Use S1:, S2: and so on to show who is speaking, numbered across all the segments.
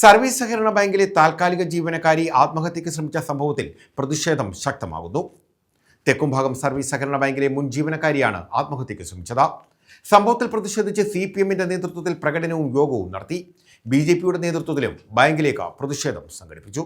S1: Service സഹകരണ ബാങ്കിലെ താൽക്കാലിക ജീവനക്കാരി ആത്മഹത്യയ്ക്ക് ശ്രമിച്ച സംഭവത്തിൽ പ്രതിഷേധം ശക്തമാകുന്നു. തെക്കുംഭാഗം സർവീസ് സഹകരണ ബാങ്കിലെ മുൻ ജീവനക്കാരിയാണ് ആത്മഹത്യയ്ക്ക് ശ്രമിച്ചത്. സംഭവത്തിൽ പ്രതിഷേധിച്ച് സി പി എമ്മിന്റെ നേതൃത്വത്തിൽ പ്രകടനവും യോഗവും നടത്തി. ബി ജെ പിയുടെ നേതൃത്വത്തിലും ബാങ്കിലേക്ക് പ്രതിഷേധം സംഘടിപ്പിച്ചു.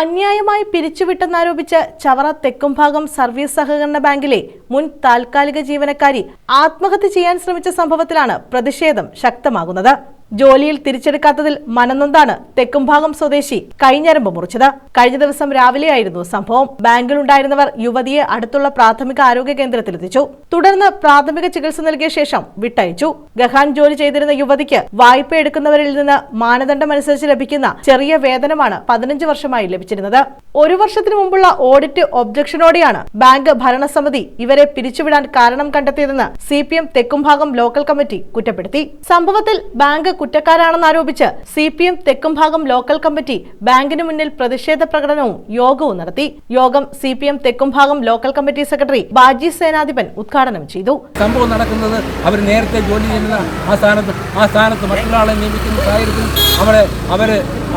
S2: അന്യായമായി പിരിച്ചുവിട്ടെന്നാരോപിച്ച് ചവറ തെക്കുംഭാഗം സർവീസ് സഹകരണ ബാങ്കിലെ മുൻ താൽക്കാലിക ജീവനക്കാരി ആത്മഹത്യ ചെയ്യാൻ ശ്രമിച്ച സംഭവത്തിലാണ് പ്രതിഷേധം ശക്തമാകുന്നത്. ജോലിയിൽ തിരിച്ചെടുക്കാത്തതിൽ മനനൊന്താണ് തെക്കുംഭാഗം സ്വദേശി കൈഞ്ഞരമ്പ് മുറിച്ചത്. കഴിഞ്ഞ ദിവസം രാവിലെയായിരുന്നു സംഭവം. ബാങ്കിലുണ്ടായിരുന്നവർ യുവതിയെ അടുത്തുള്ള പ്രാഥമിക ആരോഗ്യ കേന്ദ്രത്തിൽ എത്തിച്ചു തുടർന്ന് പ്രാഥമിക ചികിത്സ നൽകിയ ശേഷം വിട്ടയച്ചു. ഗഹാൻ ജോലി ചെയ്തിരുന്ന യുവതിക്ക് വായ്പ എടുക്കുന്നവരിൽ നിന്ന് മാനദണ്ഡമനുസരിച്ച് ലഭിക്കുന്ന ചെറിയ വേതനമാണ് പതിനഞ്ച് വർഷമായി ലഭിച്ചിരുന്നത്. ഒരു വർഷത്തിനു മുമ്പുള്ള ഓഡിറ്റ് ഒബ്ജക്ഷനോടെയാണ് ബാങ്ക് ഭരണസമിതി ഇവരെ പിരിച്ചുവിടാൻ കാരണം കണ്ടെത്തിയതെന്ന് C P M Thekkumbhagam local committee കുറ്റപ്പെടുത്തി. സംഭവത്തിൽ ബാങ്ക് കുറ്റക്കാരാണെന്ന് ആരോപിച്ച് C P M Thekkumbhagam local committee ബാങ്കിന് മുന്നിൽ പ്രതിഷേധ പ്രകടനവും യോഗവും നടത്തി. യോഗം C P M Thekkumbhagam local committee secretary Baji Senadhipan ഉദ്ഘാടനം ചെയ്തു.
S3: സംഭവം നടക്കുന്നത് അവർ നേരത്തെ ജോലി ചെയ്യുന്ന ആ സ്ഥാനത്ത് ആ സ്ഥാനത്ത് മറ്റൊരാളെ നിയമിക്കുന്ന സാഹചര്യത്തിൽ അവരെ അവർ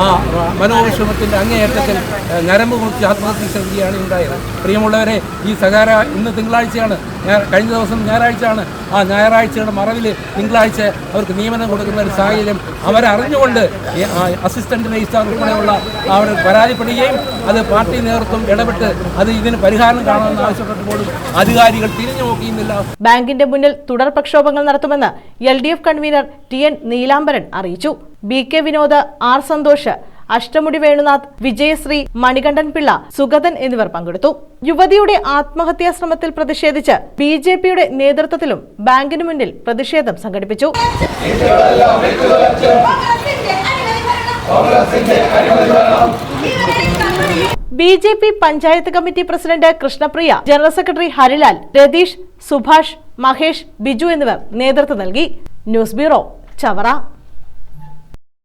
S3: ആ മനോവിഷമത്തിന്റെ അങ്ങേയറ്റത്തിൽ ഞരമ്പ് കുറിച്ച് ആത്മഹത്യ ശ്രമിക്കുകയാണ് ഉണ്ടായത്. പ്രിയമുള്ളവരെ ഈ സഹാര ഇന്ന് തിങ്കളാഴ്ചയാണ്. കഴിഞ്ഞ ദിവസം ഞായറാഴ്ചയാണ്. ആ ഞായറാഴ്ചയുടെ മറവിൽ തിങ്കളാഴ്ച അവർക്ക് നിയമനം കൊടുക്കുന്ന ഒരു സാഹചര്യം അവരറിഞ്ഞുകൊണ്ട് അസിസ്റ്റന്റ് രജിസ്ട്രാർ ഉൾപ്പെടെയുള്ള അവർ പരാതിപ്പെടുകയും അത് പാർട്ടി നേതൃത്വം ഇടപെട്ട് അത് ഇതിന് പരിഹാരം കാണണമെന്ന് ആവശ്യപ്പെട്ടപ്പോഴും അധികാരികൾ തിരിഞ്ഞു നോക്കിയുന്നില്ല
S2: ബാങ്കിന്റെ മുന്നിൽ തുടർ പ്രക്ഷോഭങ്ങൾ നടത്തുമെന്ന് L D F convener T N Neelambaran അറിയിച്ചു. B K Vinod R Santhosh Ashtamudi Venunath Vijayasree Manikandan Pillai Sugathan എന്നിവർ പങ്കെടുത്തു. യുവതിയുടെ ആത്മഹത്യാ ശ്രമത്തിൽ പ്രതിഷേധിച്ച് ബി ജെ പിയുടെ നേതൃത്വത്തിലും ബാങ്കിന് മുന്നിൽ പ്രതിഷേധം സംഘടിപ്പിച്ചു. B J P panchayat committee president Krishnapriya general secretary Harilal Ratheesh Subhash Mahesh Biju എന്നിവർ നേതൃത്വം നൽകി. News bureau Chavara.